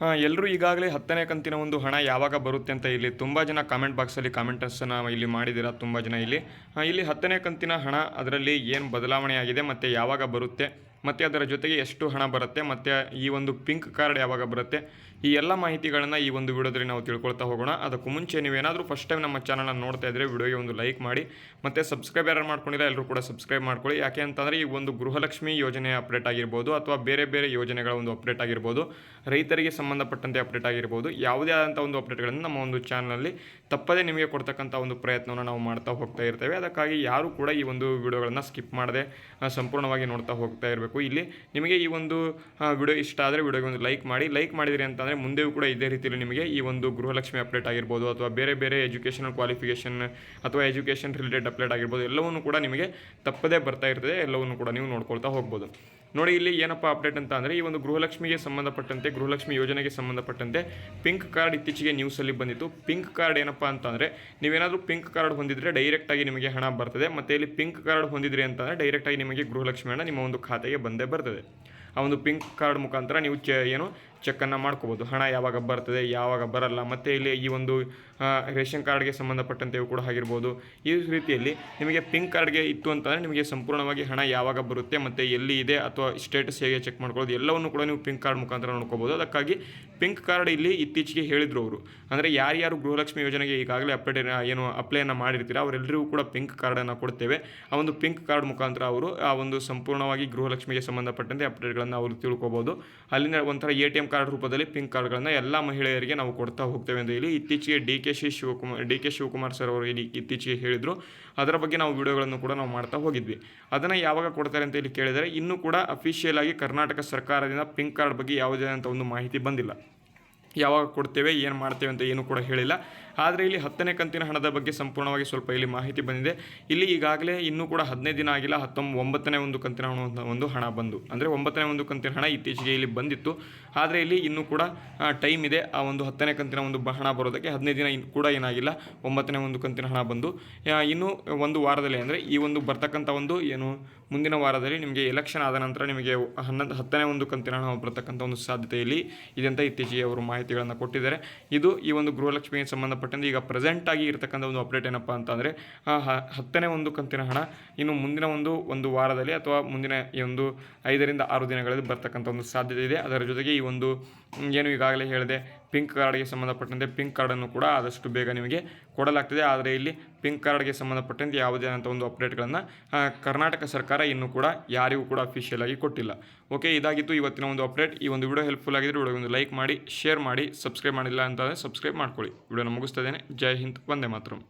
ಎಲ್ಲರೂ ಈಗಾಗಲೇ ಹತ್ತನೇ ಕಂತಿನ ಒಂದು ಹಣ ಯಾವಾಗ ಬರುತ್ತೆ ಅಂತ ಇಲ್ಲಿ ತುಂಬ ಜನ ಕಾಮೆಂಟ್ ಬಾಕ್ಸಲ್ಲಿ ಕಾಮೆಂಟರ್ಸನ್ನು ಇಲ್ಲಿ ಮಾಡಿದ್ದೀರಾ ತುಂಬ ಜನ ಇಲ್ಲಿ. ಇಲ್ಲಿ ಹತ್ತನೇ ಕಂತಿನ ಹಣ ಅದರಲ್ಲಿ ಏನು ಬದಲಾವಣೆ ಆಗಿದೆ ಮತ್ತು ಯಾವಾಗ ಬರುತ್ತೆ? ಮತ್ತು ಅದರ ಜೊತೆಗೆ ಎಷ್ಟು ಹಣ ಬರುತ್ತೆ, ಮತ್ತು ಈ ಒಂದು ಪಿಂಕ್ ಕಾರ್ಡ್ ಯಾವಾಗ ಬರುತ್ತೆ, ಈ ಎಲ್ಲ ಮಾಹಿತಿಗಳನ್ನು ಈ ಒಂದು ವಿಡಿಯೋದಲ್ಲಿ ನಾವು ತಿಳ್ಕೊಳ್ತಾ ಹೋಗೋಣ. ಅದಕ್ಕೂ ಮುಂಚೆ ನೀವೇನಾದರೂ ಫಸ್ಟ್ ಟೈಮ್ ನಮ್ಮ ಚಾನಲನ್ನು ನೋಡ್ತಾ ಇದ್ದರೆ ವಿಡಿಯೋಗೆ ಒಂದು ಲೈಕ್ ಮಾಡಿ, ಮತ್ತು ಸಬ್ಸ್ಕ್ರೈಬ್ ಯಾರು ಮಾಡ್ಕೊಂಡಿಲ್ಲ ಎಲ್ಲರೂ ಕೂಡ ಸಬ್ಸ್ಕ್ರೈಬ್ ಮಾಡ್ಕೊಳ್ಳಿ. ಯಾಕೆ ಅಂತಂದರೆ ಈ ಒಂದು ಗೃಹಲಕ್ಷ್ಮಿ ಯೋಜನೆ ಅಪ್ಡೇಟ್ ಆಗಿರ್ಬೋದು ಅಥವಾ ಬೇರೆ ಬೇರೆ ಯೋಜನೆಗಳ ಒಂದು ಅಪ್ಡೇಟ್ ಆಗಿರ್ಬೋದು, ರೈತರಿಗೆ ಸಂಬಂಧಪಟ್ಟಂತೆ ಅಪ್ಡೇಟ್ ಆಗಿರ್ಬೋದು, ಯಾವುದೇ ಆದಂಥ ಒಂದು ಅಪ್ಡೇಟ್ಗಳನ್ನು ನಮ್ಮ ಒಂದು ಚಾನಲಲ್ಲಿ ತಪ್ಪದೇ ನಿಮಗೆ ಕೊಡ್ತಕ್ಕಂಥ ಒಂದು ಪ್ರಯತ್ನವನ್ನು ನಾವು ಮಾಡ್ತಾ ಹೋಗ್ತಾ ಇರ್ತೇವೆ. ಅದಕ್ಕಾಗಿ ಯಾರೂ ಕೂಡ ಈ ಒಂದು ವಿಡಿಯೋಗಳನ್ನು ಸ್ಕಿಪ್ ಮಾಡದೆ ಸಂಪೂರ್ಣವಾಗಿ ನೋಡ್ತಾ ಹೋಗ್ತಾ ಇರಬೇಕು. ಇಲ್ಲಿ ನಿಮಗೆ ಈ ಒಂದು ವಿಡಿಯೋ ಇಷ್ಟ ಆದರೆ ವಿಡಿಯೋಗೆ ಒಂದು ಲೈಕ್ ಮಾಡಿ. ಲೈಕ್ ಮಾಡಿದಿರಿ ಅಂತಂದರೆ ಮುಂದೆಯೂ ಕೂಡ ಇದೇ ರೀತಿಯಲ್ಲಿ ನಿಮಗೆ ಈ ಒಂದು ಗೃಹಲಕ್ಷ್ಮಿ ಅಪ್ಡೇಟ್ ಆಗಿರ್ಬೋದು ಅಥವಾ ಬೇರೆ ಬೇರೆ ಎಜುಕೇಷನಲ್ ಕ್ವಾಲಿಫಿಕೇಷನ್ ಅಥವಾ ಎಜುಕೇಷನ್ ರಿಲೇಟೆಡ್ ಅಪ್ಡೇಟ್ ಆಗಿರ್ಬೋದು, ಎಲ್ಲವನ್ನು ಕೂಡ ನಿಮಗೆ ತಪ್ಪದೇ ಬರ್ತಾ ಇರ್ತದೆ. ಎಲ್ಲವನ್ನು ಕೂಡ ನೀವು ನೋಡ್ಕೊಳ್ತಾ ಹೋಗ್ಬೋದು. ನೋಡಿ ಇಲ್ಲಿ ಏನಪ್ಪ ಅಪ್ಡೇಟ್ ಅಂತ ಅಂದರೆ ಈ ಒಂದು ಗೃಹಲಕ್ಷ್ಮಿಗೆ ಸಂಬಂಧಪಟ್ಟಂತೆ, ಗೃಹಲಕ್ಷ್ಮಿ ಯೋಜನೆಗೆ ಸಂಬಂಧಪಟ್ಟಂತೆ ಪಿಂಕ್ ಕಾರ್ಡ್ ಇತ್ತೀಚೆಗೆ ನ್ಯೂಸಲ್ಲಿ ಬಂದಿತ್ತು. ಪಿಂಕ್ ಕಾರ್ಡ್ ಏನಪ್ಪ ಅಂತಂದರೆ ನೀವೇನಾದರೂ ಪಿಂಕ್ ಕಾರ್ಡ್ ಹೊಂದಿದರೆ ಡೈರೆಕ್ಟಾಗಿ ನಿಮಗೆ ಹಣ ಬರ್ತದೆ. ಮತ್ತು ಇಲ್ಲಿ ಪಿಂಕ್ ಕಾರ್ಡ್ ಹೊಂದಿದ್ರಿ ಅಂತಂದರೆ ಡೈರೆಕ್ಟಾಗಿ ನಿಮಗೆ ಗೃಹಲಕ್ಷ್ಮಿ ಹಣ ನಿಮ್ಮ ಒಂದು ಖಾತೆಗೆ ಬಂದೇ ಬರ್ತದೆ. ಆ ಒಂದು ಪಿಂಕ್ ಕಾರ್ಡ್ ಮುಖಾಂತರ ನೀವು ಚ ಏನು ಚೆಕ್ಕನ್ನು ಮಾಡ್ಕೋಬೋದು. ಹಣ ಯಾವಾಗ ಬರ್ತದೆ, ಯಾವಾಗ ಬರಲ್ಲ, ಮತ್ತು ಇಲ್ಲಿ ಈ ಒಂದು ರೇಷನ್ ಕಾರ್ಡ್ಗೆ ಸಂಬಂಧಪಟ್ಟಂತೆಯೂ ಕೂಡ ಆಗಿರ್ಬೋದು. ಈ ರೀತಿಯಲ್ಲಿ ನಿಮಗೆ ಪಿಂಕ್ ಕಾರ್ಡ್ಗೆ ಇತ್ತು ಅಂತಂದರೆ ನಿಮಗೆ ಸಂಪೂರ್ಣವಾಗಿ ಹಣ ಯಾವಾಗ ಬರುತ್ತೆ, ಮತ್ತು ಎಲ್ಲಿ ಇದೆ ಅಥವಾ ಸ್ಟೇಟಸ್ ಹೇಗೆ ಚೆಕ್ ಮಾಡ್ಕೊಳ್ಳೋದು, ಎಲ್ಲವನ್ನು ಕೂಡ ನೀವು ಪಿಂಕ್ ಕಾರ್ಡ್ ಮುಖಾಂತರ ನೋಡ್ಕೋಬೋದು. ಅದಕ್ಕಾಗಿ ಪಿಂಕ್ ಕಾರ್ಡ್ ಇಲ್ಲಿ ಇತ್ತೀಚೆಗೆ ಹೇಳಿದ್ರು ಅವರು. ಅಂದರೆ ಯಾರ್ಯಾರು ಗೃಹಲಕ್ಷ್ಮಿ ಯೋಜನೆಗೆ ಈಗಾಗಲೇ ಅಪ್ಡೇಟ್ ಏನು ಅಪ್ಲೈನ ಮಾಡಿರ್ತೀರ, ಅವರೆಲ್ಲರಿಗೂ ಕೂಡ ಪಿಂಕ್ ಕಾರ್ಡನ್ನು ಕೊಡ್ತೇವೆ. ಆ ಒಂದು ಪಿಂಕ್ ಕಾರ್ಡ್ ಮುಖಾಂತರ ಅವರು ಆ ಒಂದು ಸಂಪೂರ್ಣವಾಗಿ ಗೃಹಲಕ್ಷ್ಮಿಗೆ ಸಂಬಂಧಪಟ್ಟಂತೆ ಅಪ್ಡೇಟ್ಗಳನ್ನು ಅವರು ತಿಳ್ಕೊಬೋದು. ಅಲ್ಲಿಂದ ಒಂಥರ ಎ ಟಿ ಎಂ ಕಾರ್ಡ್ ರೂಪದಲ್ಲಿ ಪಿಂಕ್ ಕಾರ್ಡ್ಗಳನ್ನು ಎಲ್ಲ ಮಹಿಳೆಯರಿಗೆ ನಾವು ಕೊಡ್ತಾ ಹೋಗ್ತೇವೆ ಅಂತ ಹೇಳಿ ಇತ್ತೀಚೆಗೆ D K she Shivakumar D K Shivakumar sir ಅವರು ಇಲ್ಲಿ ಇತ್ತೀಚೆಗೆ ಹೇಳಿದರು. ಅದರ ಬಗ್ಗೆ ನಾವು ವಿಡಿಯೋಗಳನ್ನು ಕೂಡ ನಾವು ಮಾಡ್ತಾ ಹೋಗಿದ್ವಿ. ಅದನ್ನು ಯಾವಾಗ ಕೊಡ್ತಾರೆ ಅಂತ ಇಲ್ಲಿ ಕೇಳಿದರೆ, ಇನ್ನೂ ಕೂಡ ಅಫಿಷಿಯಲ್ ಆಗಿ ಕರ್ನಾಟಕ ಸರ್ಕಾರದಿಂದ ಪಿಂಕ್ ಕಾರ್ಡ್ ಬಗ್ಗೆ ಯಾವುದೇ ಅಂತ ಒಂದು ಮಾಹಿತಿ ಬಂದಿಲ್ಲ. ಯಾವಾಗ ಕೊಡ್ತೇವೆ, ಏನು ಮಾಡ್ತೇವೆ ಅಂತ ಏನು ಕೂಡ ಹೇಳಿಲ್ಲ. ಆದರೆ ಇಲ್ಲಿ ಹತ್ತನೇ ಕಂತಿನ ಹಣದ ಬಗ್ಗೆ ಸಂಪೂರ್ಣವಾಗಿ ಸ್ವಲ್ಪ ಇಲ್ಲಿ ಮಾಹಿತಿ ಬಂದಿದೆ. ಇಲ್ಲಿ ಈಗಾಗಲೇ ಇನ್ನೂ ಕೂಡ ಹದಿನೈದು ದಿನ ಆಗಿಲ್ಲ, ಹತ್ತೊಂಬ, ಒಂಬತ್ತನೇ ಒಂದು ಕಂತಿನ ಒಂದು ಹಣ ಬಂದು, ಅಂದರೆ ಒಂಬತ್ತನೇ ಒಂದು ಕಂತಿನ ಹಣ ಇತ್ತೀಚೆಗೆ ಇಲ್ಲಿ ಬಂದಿತ್ತು. ಆದರೆ ಇಲ್ಲಿ ಇನ್ನೂ ಕೂಡ ಟೈಮ್ ಇದೆ, ಆ ಒಂದು ಹತ್ತನೇ ಕಂತಿನ ಒಂದು ಹಣ ಬರೋದಕ್ಕೆ ಹದಿನೈದು ದಿನ ಕೂಡ ಏನಾಗಿಲ್ಲ, ಒಂಬತ್ತನೇ ಒಂದು ಕಂತಿನ ಹಣ ಬಂದು. ಇನ್ನೂ ಒಂದು ವಾರದಲ್ಲಿ, ಅಂದರೆ ಈ ಒಂದು ಬರ್ತಕ್ಕಂಥ ಒಂದು ಏನು, ಮುಂದಿನ ವಾರದಲ್ಲಿ ನಿಮಗೆ ಎಲೆಕ್ಷನ್ ಆದ ನಂತರ ನಿಮಗೆ ಹನ್ನೊಂದು, ಹತ್ತನೇ ಒಂದು ಕಂತಿನ ಹಣ ಬರ್ತಕ್ಕಂಥ ಒಂದು ಸಾಧ್ಯತೆಯಲ್ಲಿ ಇದೆ ಅಂತ ಇತ್ತೀಚೆಗೆ ಅವರು ಮಾಹಿತಿಗಳನ್ನು ಕೊಟ್ಟಿದ್ದಾರೆ. ಇದು ಈ ಒಂದು ಗೃಹಲಕ್ಷ್ಮಿಗೆ ಸಂಬಂಧಪಟ್ಟಂತೆ ಈಗ ಪ್ರೆಸೆಂಟ್ ಆಗಿ ಇರತಕ್ಕಂಥ ಒಂದು ಅಪ್ಡೇಟ್ ಏನಪ್ಪ ಅಂತಂದರೆ ಹತ್ತನೇ ಒಂದು ಕಂತಿನ ಹಣ ಇನ್ನು ಮುಂದಿನ ಒಂದು ಒಂದು ವಾರದಲ್ಲಿ ಅಥವಾ ಮುಂದಿನ ಈ ಒಂದು ಐದರಿಂದ ಆರು ದಿನಗಳಲ್ಲಿ ಬರ್ತಕ್ಕಂಥ ಒಂದು ಸಾಧ್ಯತೆ ಇದೆ. ಅದರ ಜೊತೆಗೆ ಈ ಒಂದು ಏನು ಈಗಾಗಲೇ ಹೇಳಿದೆ ಪಿಂಕ್ ಕಾರ್ಡ್ಗೆ ಸಂಬಂಧಪಟ್ಟಂತೆ ಪಿಂಕ್ ಕಾರ್ಡನ್ನು ಕೂಡ ಆದಷ್ಟು ಬೇಗ ನಿಮಗೆ ಕೊಡಲಾಗ್ತದೆ. ಆದರೆ ಇಲ್ಲಿ ಪಿಂಕ್ ಕಾರ್ಡ್ಗೆ ಸಂಬಂಧಪಟ್ಟಂತೆ ಯಾವುದೇ ಆದಂಥ ಒಂದು ಅಪ್ಡೇಟ್ಗಳನ್ನು ಕರ್ನಾಟಕ ಸರ್ಕಾರ ಇನ್ನೂ ಕೂಡ ಯಾರಿಗೂ ಕೂಡ ಅಫಿಷಿಯಲ್ ಆಗಿ ಕೊಟ್ಟಿಲ್ಲ. ಓಕೆ, ಇದಾಗಿತ್ತು ಇವತ್ತಿನ ಒಂದು ಅಪ್ಡೇಟ್. ಈ ಒಂದು ವಿಡಿಯೋ ಹೆಲ್ಪ್ಫುಲ್ ಆಗಿದ್ರೆ ವಿಡಿಯೋ ಒಂದು ಲೈಕ್ ಮಾಡಿ ಶೇರ್ ಮಾಡಿ ಸಬ್ಸ್ಕ್ರೈಬ್ ಮಾಡಿಲ್ಲ ಅಂತಂದರೆ ಸಬ್ಸ್ಕ್ರೈಬ್ ಮಾಡ್ಕೊಳ್ಳಿ. ವಿಡಿಯೋನ ಇದ್ದೇನೆ. ಜೈ ಹಿಂದ್, ವಂದೇ ಮಾತರಂ.